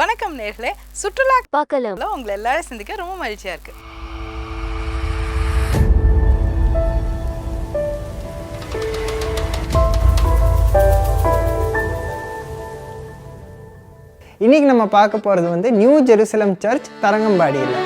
வணக்கம் நேர்களே. சுற்றுலா பார்க்கலாம். உங்களை எல்லாரும் சந்திக்க ரொம்ப மகிழ்ச்சியா இருக்கு. இன்னைக்கு நம்ம பார்க்க போகிறது வந்து நியூ ஜெருசலம் சர்ச் தரங்கம்பாடியில்.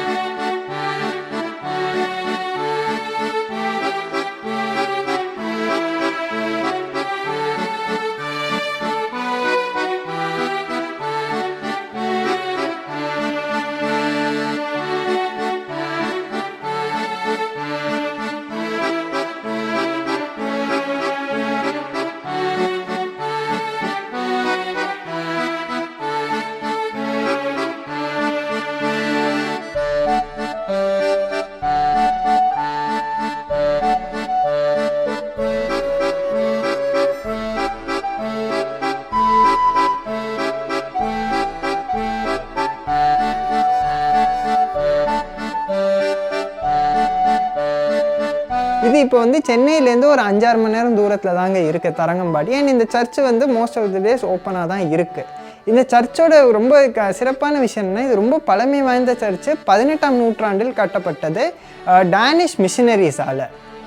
இது இப்போ வந்து சென்னையிலேருந்து ஒரு அஞ்சாறு மணி நேரம் தூரத்தில் தாங்க இருக்குது தரங்கம்பாடி. அண்ட் இந்த சர்ச் வந்து மோஸ்ட் ஆஃப் தி டேஸ் ஓப்பனாக தான் இருக்குது இந்த சர்ச்சோட ரொம்ப க சிறப்பான விஷயம்னா இது ரொம்ப பழமை வாய்ந்த சர்ச்சு பதினெட்டாம் நூற்றாண்டில் கட்டப்பட்டது டேனிஷ் மிஷினரிஸால்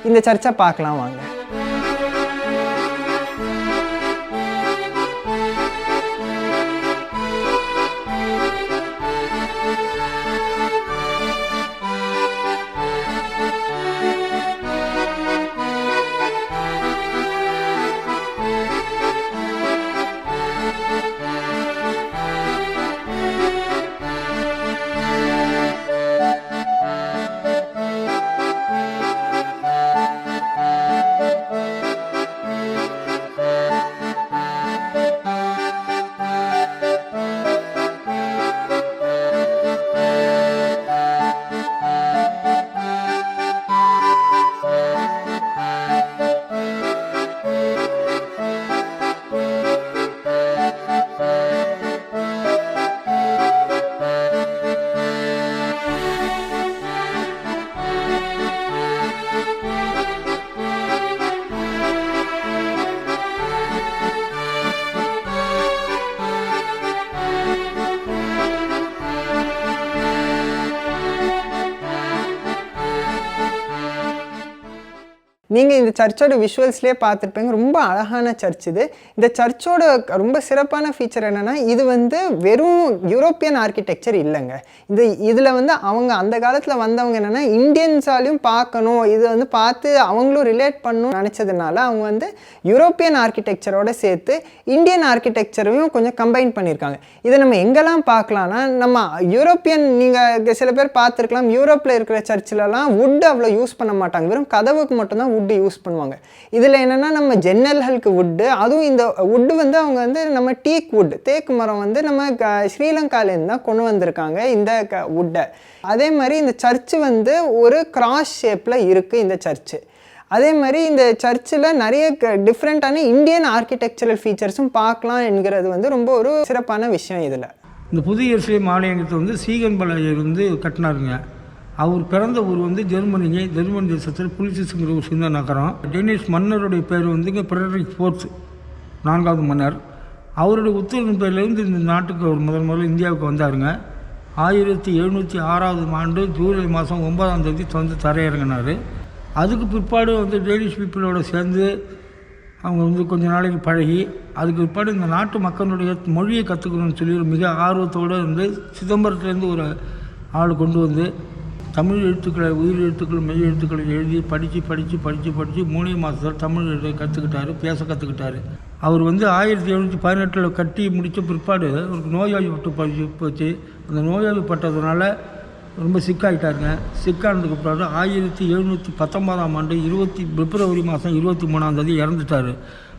இந்த சர்ச்சை பார்க்கலாம் வாங்க. நீங்கள் இந்த சர்ச்சோட விஷுவல்ஸ்லேயே பார்த்துருப்பீங்க. ரொம்ப அழகான சர்ச் இது. இந்த சர்ச்சோட ரொம்ப சிறப்பான ஃபீச்சர் என்னென்னா இது வந்து வெறும் யூரோப்பியன் ஆர்கிடெக்சர் இல்லைங்க. இந்த இதில் வந்து அவங்க அந்த காலத்தில் வந்தவங்க என்னென்னா இந்தியன்ஸாலையும் பார்க்கணும். இது வந்து பார்த்து அவங்களும் ரிலேட் பண்ணணும்னு நினச்சதுனால அவங்க வந்து யூரோப்பியன் ஆர்கிடெக்சரோட சேர்த்து இந்தியன் ஆர்கிடெக்சரையும் கொஞ்சம் கம்பைன் பண்ணியிருக்காங்க. இதை நம்ம எங்கெல்லாம் பார்க்கலாம்னா நம்ம யூரோப்பியன் நீங்கள் சில பேர் பார்த்துருக்கலாம். யூரோப்பில் இருக்கிற சர்ச்சிலலாம் வுட் அவ்வளோ யூஸ் பண்ண மாட்டாங்க. வெறும் கதவுக்கு மட்டும்தான் வுட்டு யூஸ் பண்ணுவாங்க. இதில் என்னென்னா நம்ம ஜன்னல்களுக்கு வுட்டு அதுவும் இந்த வுட்டு வந்து அவங்க வந்து நம்ம டீக் வுட் தேக்கு மரம் வந்து நம்ம க- ஸ்ரீலங்காலேருந்து தான் கொண்டு வந்திருக்காங்க இந்த க வுட்டை அதே மாதிரி இந்த சர்ச்சு வந்து ஒரு கிராஸ் ஷேப்பில் இருக்குது இந்த சர்ச்சு அதே மாதிரி இந்த சர்ச்சில் நிறைய டிஃப்ரெண்ட்டான இந்தியன் ஆர்கிடெக்சரல் ஃபீச்சர்ஸும் பார்க்கலாம் என்கிறது வந்து ரொம்ப ஒரு சிறப்பான விஷயம் இதில். இந்த புதிய எருசலேம் ஆலயத்தை வந்து சீகன் வந்து கட்டினாருங்க. அவர் பிறந்த ஊர் வந்து ஜெர்மனிங்க. ஜெர்மன் தேசத்தில் புலிசிஸ்ங்கிற ஒரு சின்ன நகரம். டெனிஷ் மன்னருடைய பேர் வந்துங்க பிரெட்ரிக் ஃபோர்ஸ் நான்காவது மன்னர். அவருடைய உத்தரவின் பேர்லேருந்து இந்த நாட்டுக்கு அவர் முதல் முதல்ல இந்தியாவுக்கு வந்தாருங்க. ஆயிரத்தி எழுநூற்றி ஆறாவது ஆண்டு ஜூலை மாதம் ஒன்பதாம் தேதி வந்து தரையிறங்கினார். அதுக்கு பிற்பாடு வந்து டேனிஷ் பீப்புளோட சேர்ந்து அவங்க வந்து கொஞ்ச நாளைக்கு பழகி அதுக்கு பிற்பாடு இந்த நாட்டு மக்களுடைய மொழியை கற்றுக்கணும்னு சொல்லி ஒரு மிக ஆர்வத்தோடு இருந்து சிதம்பரத்துலேருந்து ஒரு ஆள் கொண்டு வந்து தமிழ் எழுத்துக்களை உயிர் எழுத்துக்கள் மெய் எழுத்துக்களை எழுதி படித்து படித்து படித்து படித்து மூணே மாதத்தில் தமிழ் எழுத கற்றுக்கிட்டாரு பேச கற்றுக்கிட்டாரு அவர் வந்து ஆயிரத்தி எழுநூற்றி பதினெட்டில் கட்டி முடித்த பிற்பாடு அவருக்கு நோயாளிப்பட்டு போச்சு போச்சு. அந்த நோயாளிப்பட்டதுனால ரொம்ப சிக்காயிட்டாருங்க சிக்கானதுக்கு பிறகு ஆயிரத்தி எழுநூற்றி பத்தொன்பதாம் ஆண்டு இருபத்தி பிப்ரவரி மாதம் இருபத்தி மூணாம் தேதி இறந்துட்டார்.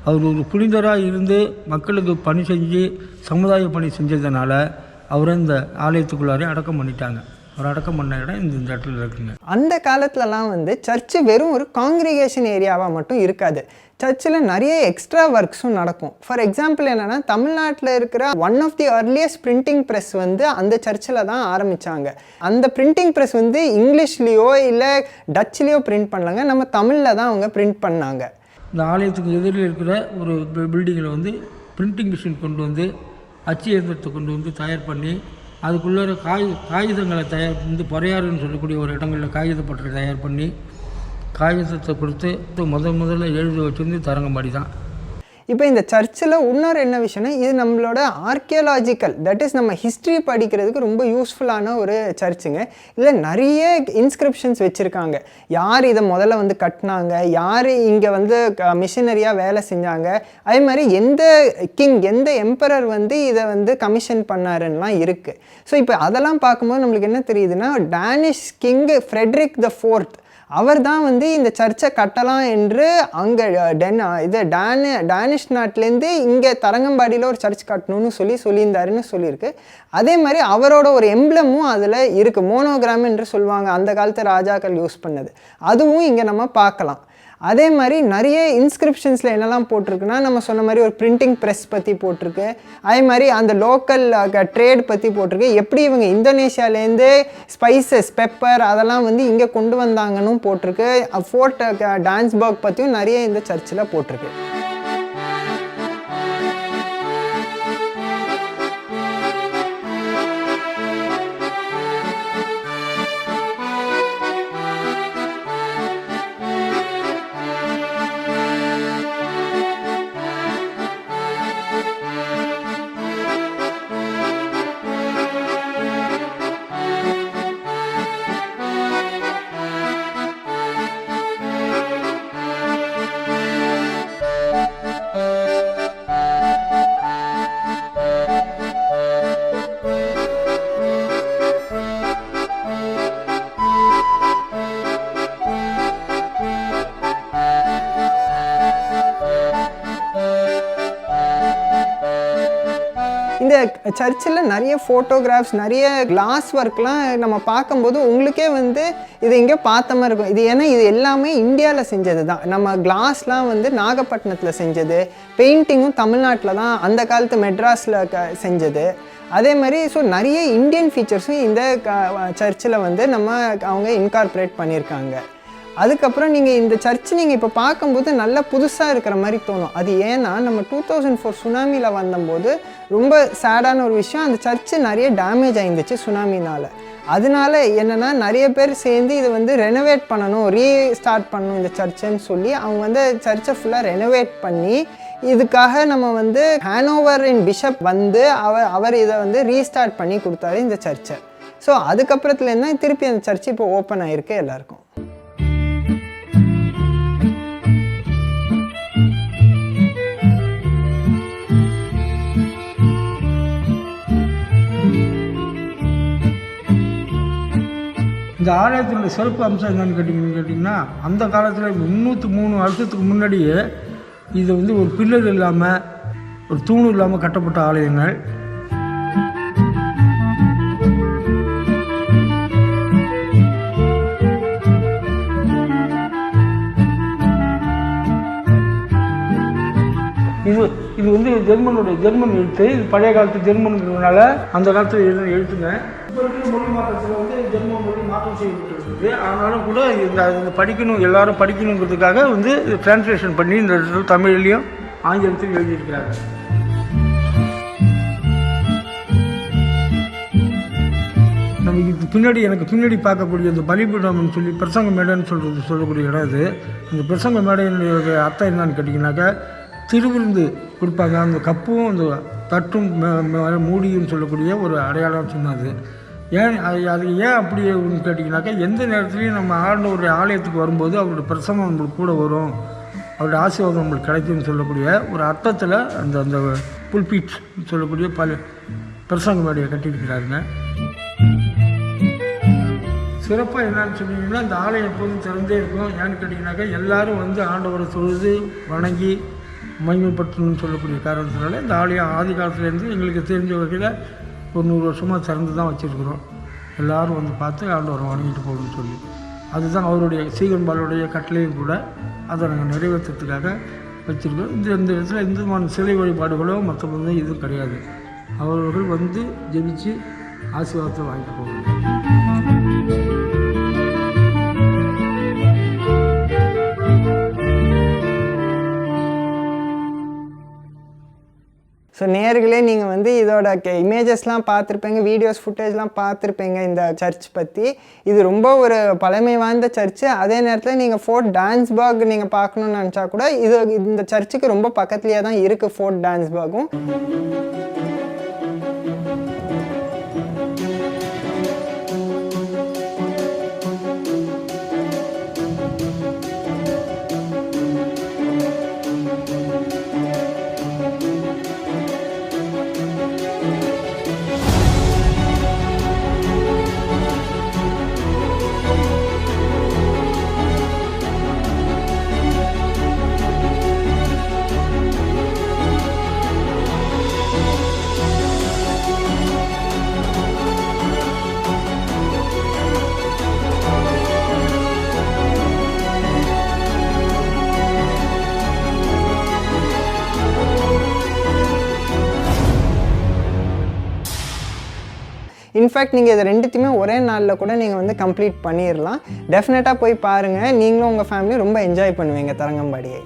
அவர் ஒரு புனிதராக இருந்து மக்களுக்கு பணி செஞ்சு சமுதாய பணி செஞ்சதுனால அவரை இந்த ஆலயத்துக்குள்ளாரே அடக்கம் பண்ணிட்டாங்க. அவர் அடக்கம் பண்ண இடம் இந்த இந்த இடத்துல இருக்குங்க அந்த காலத்துலலாம் வந்து சர்ச்சு வெறும் ஒரு காங்கிரிகேஷன் ஏரியாவாக மட்டும் இருக்காது. சர்ச்சில் நிறைய எக்ஸ்ட்ரா ஒர்க்ஸும் நடக்கும். ஃபார் எக்ஸாம்பிள் என்னென்னா தமிழ்நாட்டில் இருக்கிற one of the earliest printing press வந்து அந்த சர்ச்சில் தான் ஆரம்பித்தாங்க அந்த பிரிண்டிங் ப்ரெஸ் வந்து இங்கிலீஷ்லேயோ இல்லை டச்லேயோ பிரிண்ட் பண்ணலாங்க. நம்ம தமிழில் தான் அவங்க பிரிண்ட் பண்ணாங்க. இந்த ஆலயத்துக்கு எதிரில் இருக்கிற ஒரு பில்டிங்கில் வந்து பிரிண்டிங் மிஷின் கொண்டு வந்து அச்சு இயந்திரத்தை கொண்டு வந்து தயார் பண்ணி அதுக்குள்ளே காய் காகிதங்களை தயார் வந்து பொறையாறுன்னு சொல்லக்கூடிய ஒரு இடங்களில் காகிதப்பட்டறை தயார் பண்ணி காகிதத்தை கொடுத்து முத முதல்ல எழுதி வச்சுருந்து தரங்கம்பாடி தான் இப்போ இந்த சர்ச்சில் இன்னொரு என்ன விஷயம்னா இது நம்மளோட ஆர்கியலாஜிக்கல் தட் இஸ் நம்ம ஹிஸ்ட்ரி படிக்கிறதுக்கு ரொம்ப யூஸ்ஃபுல்லான ஒரு சர்ச்சுங்க. இதில் நிறைய இன்ஸ்கிரிப்ஷன்ஸ் வச்சுருக்காங்க. யார் இதை முதல்ல வந்து கட்டினாங்க? யார் இங்கே வந்து மிஷினரியாக வேலை செஞ்சாங்க? அதே மாதிரி எந்த கிங் எந்த எம்பரர் வந்து இதை வந்து கமிஷன் பண்ணாருன்னெலாம் இருக்குது ஸோ இப்போ அதெல்லாம் பார்க்கும்போது நம்மளுக்கு என்ன தெரியுதுன்னா Danish king Frederick the fourth அவர் தான் வந்து இந்த சர்ச்சை கட்டலாம் என்று அங்கே டென் இது டேனு டேனிஷ் நாட்டிலேருந்து இங்கே தரங்கம்பாடியில் ஒரு சர்ச் கட்டணும்னு சொல்லி சொல்லியிருந்தாருன்னு சொல்லியிருக்கு. அதே மாதிரி அவரோட ஒரு எம்ப்ளமும் அதில் இருக்குது மோனோகிராம் என்று சொல்லுவாங்க. அந்த காலத்து ராஜாக்கள் யூஸ் பண்ணது. அதுவும் இங்கே நம்ம பார்க்கலாம். அதே மாதிரி நிறைய இன்ஸ்கிரிப்ஷன்ஸில் என்னெல்லாம் போட்டிருக்குன்னா நம்ம சொன்ன மாதிரி ஒரு பிரிண்டிங் ப்ரெஸ் பற்றி போட்டிருக்கு. அதே மாதிரி அந்த லோக்கல் ட்ரேட் பற்றி போட்டிருக்கு. எப்படி இவங்க இந்தோனேஷியாலேருந்து ஸ்பைசஸ் பெப்பர் அதெல்லாம் வந்து இங்கே கொண்டு வந்தாங்கன்னு போட்டிருக்கு. ஃபோர்ட் டான்ஸ்பர்க் பற்றியும் நிறைய இந்த சர்ச்சில் போட்டிருக்கு. சர்ச்சில் நிறைய ஃபோட்டோகிராஃப்ஸ் நிறைய கிளாஸ் ஒர்க்லாம் நம்ம பார்க்கும்போது உங்களுக்கே வந்து இது எங்கேயோ பார்த்த மாதிரி இருக்கும். இது ஏன்னா இது எல்லாமே இந்தியாவில் செஞ்சது தான். நம்ம கிளாஸ்லாம் வந்து நாகப்பட்டினத்தில் செஞ்சது. பெயிண்டிங்கும் தமிழ்நாட்டில் தான் அந்த காலத்து மெட்ராஸில் க செஞ்சது. அதே மாதிரி ஸோ நிறைய இந்தியன் ஃபீச்சர்ஸும் இந்த சர்ச்சில் வந்து நம்ம அவங்க இன்கார்பரேட் பண்ணியிருக்காங்க. அதுக்கப்புறம் நீங்கள் இந்த சர்ச் நீங்கள் இப்போ பார்க்கும்போது நல்லா புதுசாக இருக்கிற மாதிரி தோணும். அது ஏன்னா நம்ம டூ தௌசண்ட் ஃபோர் சுனாமியில் வந்தபோது ரொம்ப சேடான ஒரு விஷயம் அந்த சர்ச்சு நிறைய டேமேஜ் ஆயிருந்துச்சு சுனாமினால் அதனால என்னென்னா நிறைய பேர் சேர்ந்து இதை வந்து ரெனோவேட் பண்ணணும் ரீஸ்டார்ட் பண்ணணும் இந்த சர்ச்சுன்னு சொல்லி அவங்க வந்து சர்ச்சை ஃபுல்லாக ரெனோவேட் பண்ணி இதுக்காக நம்ம வந்து ஹேனோவரின் இன் பிஷப் வந்து அவர் அவர் இதை வந்து ரீஸ்டார்ட் பண்ணி கொடுத்தாரு இந்த சர்ச்சை. ஸோ அதுக்கப்புறத்துலேருந்து தான் திருப்பி அந்த சர்ச்சு இப்போ ஓப்பன் ஆகிருக்கு எல்லாருக்கும். இந்த ஆலயத்தினுடைய சிறப்பு அம்சம் என்னன்னு கேட்டிங்கன்னு கேட்டிங்கன்னா அந்த காலத்தில் முந்நூற்றி மூணு வருஷத்துக்கு முன்னாடியே இது வந்து ஒரு பில்லர் இல்லாமல் ஒரு தூணு இல்லாமல் கட்டப்பட்ட ஆலயங்கள். இது வந்து ஜெர்மனுடைய ஜெர்மன் எழுத்து. இது பழைய காலத்து ஜெர்மனுங்கிறதுனால அந்த காலத்தில் எழுத எழுத்துங்க. இப்போ இருக்கிற மொழி மாற்றத்தில் வந்து ஜெர்மன் மொழி மாற்றம் செய்யப்பட்டிருக்கு ஆனாலும் கூட இந்த இந்த படிக்கணும் எல்லாரும் படிக்கணுங்கிறதுக்காக வந்து டிரான்ஸ்லேஷன் பண்ணி இந்த இடத்துல தமிழ்லையும் எழுதியிருக்கிறாங்க. நம்ம இதுக்கு பின்னாடி எனக்கு பின்னாடி பார்க்கக்கூடிய இந்த பலிபீடம்னு சொல்லி பிரசங்க மேடைன்னு சொல்கிறது சொல்லக்கூடிய இடம் இது அந்த பிரசங்க மேடையினுடைய அர்த்தம் என்னன்னு கேட்டிங்கனாக்கா திருவிருந்து கொடுப்பாங்க. அந்த கப்பும் அந்த தட்டும் மூடியும் சொல்லக்கூடிய ஒரு அடையாளம் சொன்னது ஏன் அது அது ஏன் அப்படி அப்படின்னு கேட்டிங்கனாக்கா எந்த நேரத்துலையும் நம்ம ஆண்டவருடைய ஆலயத்துக்கு வரும்போது அவருடைய பிரசங்கம் நம்மளுக்கு கூட வரும். அவருடைய ஆசீர்வாதம் நம்மளுக்கு கிடைக்கும்னு சொல்லக்கூடிய ஒரு அர்த்தத்தில் அந்த அந்த புல்பீட் சொல்லக்கூடிய பல பிரசங்க மேடையை கட்டியிருக்கிறாருங்க. சிறப்பாக என்னன்னு சொன்னீங்கன்னா இந்த ஆலயம் எப்போதும் திறந்தே இருக்கும். ஏன்னு கேட்டிங்கனாக்கா எல்லாரும் வந்து ஆண்டவரை தொழுது வணங்கி மகிமைப்படுத்தணும்னு சொல்லக்கூடிய காரணத்தினால இந்த ஆலயம் ஆதி காலத்துலேருந்து எங்களுக்கு தெரிஞ்ச வகையில் ஒரு நூறு வருஷமாக திறந்து தான் வச்சுருக்குறோம். எல்லோரும் வந்து பார்த்து ஆண்டவரை வணங்கிட்டு போகணும்னு சொல்லி. அதுதான் அவருடைய சீகன்பாலுடைய கட்டளையும் கூட அதை நாங்கள் நிறைவேற்றுறதுக்காக வச்சுருக்கோம் இந்த இந்த இடத்துல எந்த விதமான சிலை வழிபாடுகளோ மற்ற வந்து இதுவும் கிடையாது. அவர்கள் வந்து ஜெபிச்சு ஆசீர்வாதத்தை வாங்கிட்டு போகணும். நேர்களே நீங்கள் வந்து இதோட இமேஜஸ்லாம் பார்த்துருப்பீங்க வீடியோஸ் ஃபுட்டேஜ்லாம் பார்த்துருப்பீங்க இந்த சர்ச் பற்றி இது ரொம்ப ஒரு பழமை வாய்ந்த சர்ச்சு அதே நேரத்தில் நீங்கள் ஃபோர்ட் டான்ஸ்பர்க் நீங்கள் பார்க்கணுன்னு நினச்சா கூட இது இந்த சர்ச்சுக்கு ரொம்ப பக்கத்துலேயே தான் இருக்குது ஃபோர்ட் டான்ஸ்பர்கும் இன்ஃபேக்ட் நீங்கள் இது ரெண்டுத்தையுமே ஒரே நாளில் கூட நீங்கள் வந்து கம்ப்ளீட் பண்ணிடலாம் டெஃபினட்டாக போய் பாருங்கள் நீங்களும் உங்கள் ஃபேமிலியும் ரொம்ப என்ஜாய் பண்ணுவீங்க தரங்கம்பாடியை.